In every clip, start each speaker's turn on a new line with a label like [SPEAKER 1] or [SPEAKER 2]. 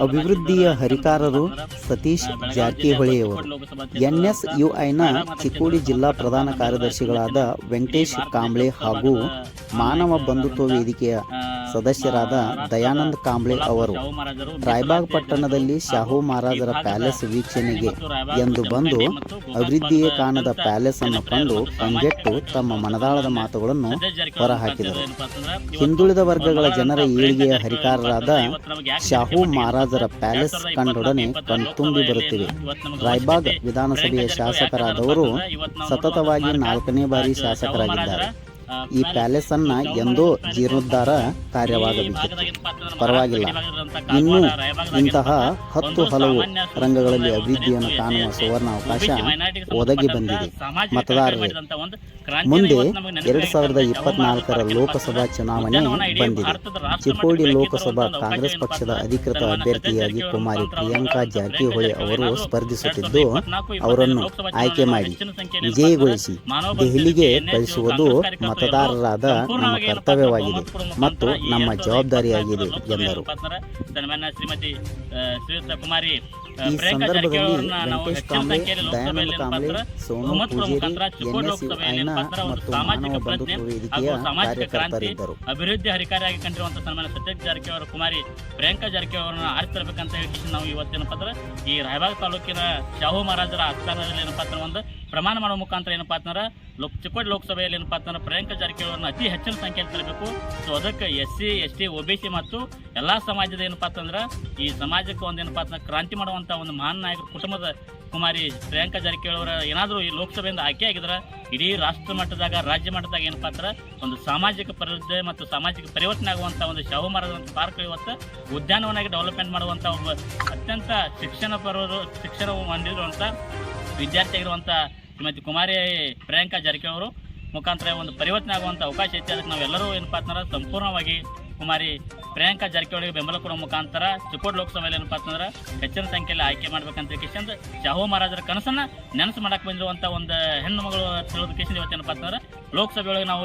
[SPEAKER 1] ಅಭಿವೃದ್ಧಿಯ ಹರಿಕಾರರು ಸತೀಶ್ ಜಾರಕಿಹೊಳಿಯವರು. ಎನ್ಎಸ್ಯುಐನ ಚಿಕ್ಕೋಡಿ ಜಿಲ್ಲಾ ಪ್ರಧಾನ ಕಾರ್ಯದರ್ಶಿಗಳಾದ ವೆಂಕಟೇಶ್ ಕಾಂಬ್ಳೆ ಹಾಗೂ ಮಾನವ ಬಂಧುತ್ವ ವೇದಿಕೆಯ ಸದಸ್ಯರಾದ ದಯಾನಂದ್ ಕಾಂಬ್ಳೆ ಅವರು ರಾಯಬಾಗ್ ಪಟ್ಟಣದಲ್ಲಿ ಶಾಹು ಮಹಾರಾಜರ ಪ್ಯಾಲೇಸ್ ವೀಕ್ಷಣೆಗೆ ಎಂದು ಬಂದು ಅಭಿವೃದ್ಧಿಯೇ ಕಾಣದ ಪ್ಯಾಲೇಸ್ ಅನ್ನು ಕಂಡು ಕಂಗೆಟ್ಟು ತಮ್ಮ ಮನದಾಳದ ಮಾತುಗಳನ್ನು ಹೊರಹಾಕಿದರು. ಹಿಂದುಳಿದ ವರ್ಗಗಳ ಜನರ ಏಳಿಗೆಯ ಹರಿಕಾರರಾದ ಶಾಹು ಮಹಾರಾಜರ ಪ್ಯಾಲೇಸ್ ಕಂಡೊಡನೆ ಕಣ್ತುಂಬಿ ಬರುತ್ತಿವೆ. ರಾಯಬಾಗ್ ವಿಧಾನಸಭೆಯ ಶಾಸಕರಾದವರು ಸತತವಾಗಿ ನಾಲ್ಕನೇ ಬಾರಿ ಶಾಸಕರಾಗಿದ್ದಾರೆ. ಈ ಪ್ಯಾಲೇಸ್ ಅನ್ನ ಎಂದೋ ಜೀರ್ಣೋದ್ಧಾರ ಕಾರ್ಯವಾಗಬೇಕಿತ್ತು ಪರವಾಗಿಲ್ಲ. ಇನ್ನೂ ಇಂತಹ ಹತ್ತು ಹಲವು ರಂಗಗಳಲ್ಲಿ ಅಭಿವೃದ್ಧಿಯನ್ನು ಕಾಣುವ ಸುವರ್ಣ ಅವಕಾಶ ಒದಗಿ ಬಂದಿದೆ. ಮತದಾರರೇ, ಮುಂದೆ ಎರಡ್ ಸಾವಿರದ ಇಪ್ಪತ್ನಾಲ್ಕರ ಲೋಕಸಭಾ ಚುನಾವಣೆ ಬಂದಿದೆ. ಚಿಕ್ಕೋಡಿ ಲೋಕಸಭಾ ಕಾಂಗ್ರೆಸ್ ಪಕ್ಷದ ಅಧಿಕೃತ ಅಭ್ಯರ್ಥಿಯಾಗಿ ಕುಮಾರಿ ಪ್ರಿಯಾಂಕಾ ಜಾರಕಿಹೊಳಿ ಅವರು ಸ್ಪರ್ಧಿಸುತ್ತಿದ್ದು, ಅವರನ್ನು ಆಯ್ಕೆ ಮಾಡಿ ವಿಜಯಗೊಳಿಸಿ ದೆಹಲಿಗೆ ಕಳಿಸುವುದು ಮತದಾರರಾದ ನಮ್ಮ ಕರ್ತವ್ಯವಾಗಿದೆ ಮತ್ತು ನಮ್ಮ ಜವಾಬ್ದಾರಿಯಾಗಿದೆ ಎಂದರು.
[SPEAKER 2] ಶ್ರೀಮತಿ ಆ, ಶ್ರೀಯುತ ಕುಮಾರಿ.
[SPEAKER 1] ಈ ಸಂದರ್ಭದಲ್ಲಿ
[SPEAKER 2] ನಾವು
[SPEAKER 1] ವೆಂಕಟೇಶ್ ಕಾಂಬ್ಳೆ ದಯಾನಂದ
[SPEAKER 2] ಲೋಕಸಭೆಯಲ್ಲಿ
[SPEAKER 1] ಕಾಂಬ್ಳೆ ಸೋನು ಪೂಜೇರಿ
[SPEAKER 2] ಪಾತ್ರ ಒಂದು
[SPEAKER 1] ಮತ್ತು
[SPEAKER 2] ಸಾಮಾಜಿಕ
[SPEAKER 1] ಮಾನವ
[SPEAKER 2] ಪ್ರಜ್ಞೆ
[SPEAKER 1] ಬಂಧುತ್ವ ವೇದಿಕೆಯ
[SPEAKER 2] ಹಾಗೂ ಸಾಮಾಜಿಕ ಕ್ರಾಂತಿ
[SPEAKER 1] ಕಾರ್ಯಕರ್ತರಿದ್ದರು
[SPEAKER 2] ಅಭಿವೃದ್ಧಿ ಹರಿಕಾರಿಯಾಗಿ ಕಂಡಿರುವಂತಹ ಸನ್ಮಾನ್ಯ ಸತ್ಯ ಜಾರಕಿಹೊಳಿ ಅವರ ಕುಮಾರಿ ಪ್ರಿಯಾಂಕಾ ಜಾರಕಿಹೊಳಿ ಅವರನ್ನ ಆರಿಸಬೇಕಂತ ಹೇಳಿ ನಾವು ಇವತ್ತೇನಪ್ಪ ಅಂದ್ರೆ ಈ ರಾಯಬಾಗ್ ತಾಲೂಕಿನ ಶಾಹು ಮಹಾರಾಜರ ಆಸ್ಥಾನದಲ್ಲಿ ಏನಪ್ಪಾ ಅಂದ್ರೆ ಒಂದು. ಪ್ರಮಾಣ ಮಾಡುವ ಮುಖಾಂತರ ಏನಪ್ಪಾ ಅಂತಂದ್ರೆ ಲೋಕ್ ಚಿಕ್ಕೋಡಿ ಲೋಕಸಭೆಯಲ್ಲಿ ಏನಪ್ಪಾ ಅಂತಂದ್ರೆ ಪ್ರಿಯಾಂಕಾ ಜಾರಕಿಹೊಳಿಯನ್ನು ಅವರನ್ನ ಅತಿ ಹೆಚ್ಚಿನ ಸಂಖ್ಯೆಯಲ್ಲಿ ತರಬೇಕು. ಸೊ ಅದಕ್ಕೆ S C S T O B C ಮತ್ತು ಎಲ್ಲಾ ಸಮಾಜದ ಏನಪ್ಪಾ ಅಂತಂದ್ರೆ ಈ ಸಮಾಜಕ್ಕೆ ಒಂದು ಏನಪ್ಪಾ ಅಂತಂದ್ರೆ ಕ್ರಾಂತಿ ಮಾಡುವಂತ ಒಂದು ಮಹಾನ್ ನಾಯಕ ಕುಟುಂಬದ ಕುಮಾರಿ ಪ್ರಿಯಾಂಕಾ ಜಾರಕಿಹೊಳಿ ಅವರ ಏನಾದರೂ ಈ ಲೋಕಸಭೆಯಿಂದ ಆಯ್ಕೆ ಆಗಿದ್ರೆ ಇಡೀ ರಾಷ್ಟ್ರ ಮಟ್ಟದಾಗ, ರಾಜ್ಯ ಮಟ್ಟದಾಗ ಏನಪ್ಪಾ ಅಂದ್ರೆ ಒಂದು ಸಾಮಾಜಿಕ ಪರಿವರ್ತನೆ ಮತ್ತು ಸಾಮಾಜಿಕ ಪರಿವರ್ತನೆ ಆಗುವಂತ ಒಂದು ಶಾಹು ಮಹಾರಾಜ ಪಾರ್ಕ್ ಇವತ್ತು ಉದ್ಯಾನವನಾಗಿ ಡೆವಲಪ್ಮೆಂಟ್ ಮಾಡುವಂತ ಒಬ್ಬ ಅತ್ಯಂತ ಶಿಕ್ಷಣ ಪರವರು, ಶಿಕ್ಷಣ ಹೊಂದಿರುವಂತ ವಿದ್ಯಾರ್ಥಿ ಆಗಿರುವಂತ ಶ್ರೀಮತಿ ಕುಮಾರಿ ಪ್ರಿಯಾಂಕಾ ಜಾರಕಿಹೊಳಿ ಅವರು ಮುಖಾಂತರ ಒಂದು ಪರಿವರ್ತನೆ ಆಗುವಂತ ಅವಕಾಶ ಐತಿ. ನಾವೆಲ್ಲರೂ ಏನಪ್ಪಾ ಅಂತಂದ್ರೆ ಸಂಪೂರ್ಣವಾಗಿ ಕುಮಾರಿ ಪ್ರಿಯಾಂಕಾ ಜಾರಕಿಹೊಳಿಗೆ ಬೆಂಬಲ ಕೊಡೋ ಮುಖಾಂತರ ಚಿಕ್ಕೋಡ್ ಲೋಕಸಭೆಯಲ್ಲಿ ಏನಪ್ಪಾ ಅಂತಂದ್ರೆ ಹೆಚ್ಚಿನ ಸಂಖ್ಯೆಯಲ್ಲಿ ಆಯ್ಕೆ ಮಾಡ್ಬೇಕಂತ ಕಿಶನ್ ಶಾಹು ಮಹಾರಾಜರ ಕನಸನ್ನ ನೆನಸು ಮಾಡಕ್ ಬಂದಿರುವಂತ ಒಂದು ಹೆಣ್ಣು ಮಗಳು ತಿಳಿದ ಕಿಶನ್ ಇವತ್ತೇನಪ್ಪ ಅಂತಂದ್ರೆ ಲೋಕಸಭೆ ಒಳಗೆ ನಾವು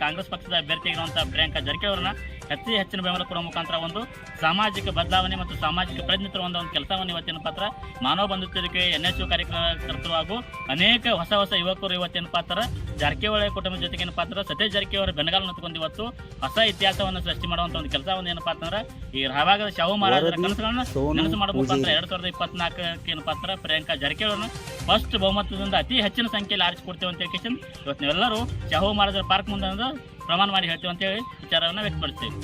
[SPEAKER 2] ಕಾಂಗ್ರೆಸ್ ಪಕ್ಷದ ಅಭ್ಯರ್ಥಿಯಾಗಿರುವಂತ ಪ್ರಿಯಾಂಕಾ ಜಾರಕಿಹೊಳಿ ಅವ್ರನ್ನ ಅತಿ ಹೆಚ್ಚಿನ ಬೆಂಬಲ ಕೊಡುವ ಮುಖಾಂತರ ಒಂದು ಸಾಮಾಜಿಕ ಬದಲಾವಣೆ ಮತ್ತು ಸಾಮಾಜಿಕ ಪ್ರಜ್ಞೆ ತರುವಂತ ಒಂದು ಕೆಲಸವನ್ನು ಇವತ್ತಿನ ಪಾತ್ರ ಮಾನವ ಬಂಧುತ್ವಕ್ಕೆ ಎನ್ ಎಸ್ ಯು ಕಾರ್ಯಕರ್ತರು ಅನೇಕ ಹೊಸ ಹೊಸ ಯುವಕರು ಇವತ್ತಿನ ಪಾತ್ರ ಜಾರಕಿಹೊಳಿ ಕುಟುಂಬದ ಜೊತೆಗಿನ ಪಾತ್ರ ಸತೀಶ್ ಜಾರಕಿಹೊಳಿ ಬೆನಗಾಲ ನಿಂತ್ಕೊಂಡು ಇವತ್ತು ಹೊಸ ಇತಿಹಾಸವನ್ನು ಸೃಷ್ಟಿ ಮಾಡುವಂತ ಒಂದು ಕೆಲಸವನ್ನು ಏನಪ್ಪಾ ಅಂತಂದ್ರೆ ಈ ರಾಭಾಗದ ಶಾಹು ಮಹಾರಾಜರ ಕನಸುಗಳನ್ನ ನನಸು ಮಾಡಬೇಕು
[SPEAKER 1] ಅಂದ್ರೆ.
[SPEAKER 2] ಎರಡ್ ಸಾವಿರದ ಇಪ್ಪತ್ನಾಲ್ಕಕ್ಕೆ ಏನಪ್ಪಾ ಅಂದ್ರೆ ಪ್ರಿಯಾಂಕಾ ಜಾರಕಿಹೊಳಿ ಫಸ್ಟ್ ಬಹುಮತದಿಂದ ಅತಿ ಹೆಚ್ಚಿನ ಸಂಖ್ಯೆಯಲ್ಲಿ ಆರಿಸಿಕೊಡ್ತೇವೆ ಅಂತ ಹೇಳಿ ಇವತ್ತು ನೀವೆಲ್ಲರೂ ಶಾಹು ಮಹಾರಾಜರ ಪಾರ್ಕ್ ಮುಂದೆ ಪ್ರಮಾಣ ಮಾಡಿ ಹೇಳ್ತೇವೆ ಅಂತ ಹೇಳಿ ವಿಚಾರವನ್ನು ವ್ಯಕ್ತಪಡಿಸ್ತೇವೆ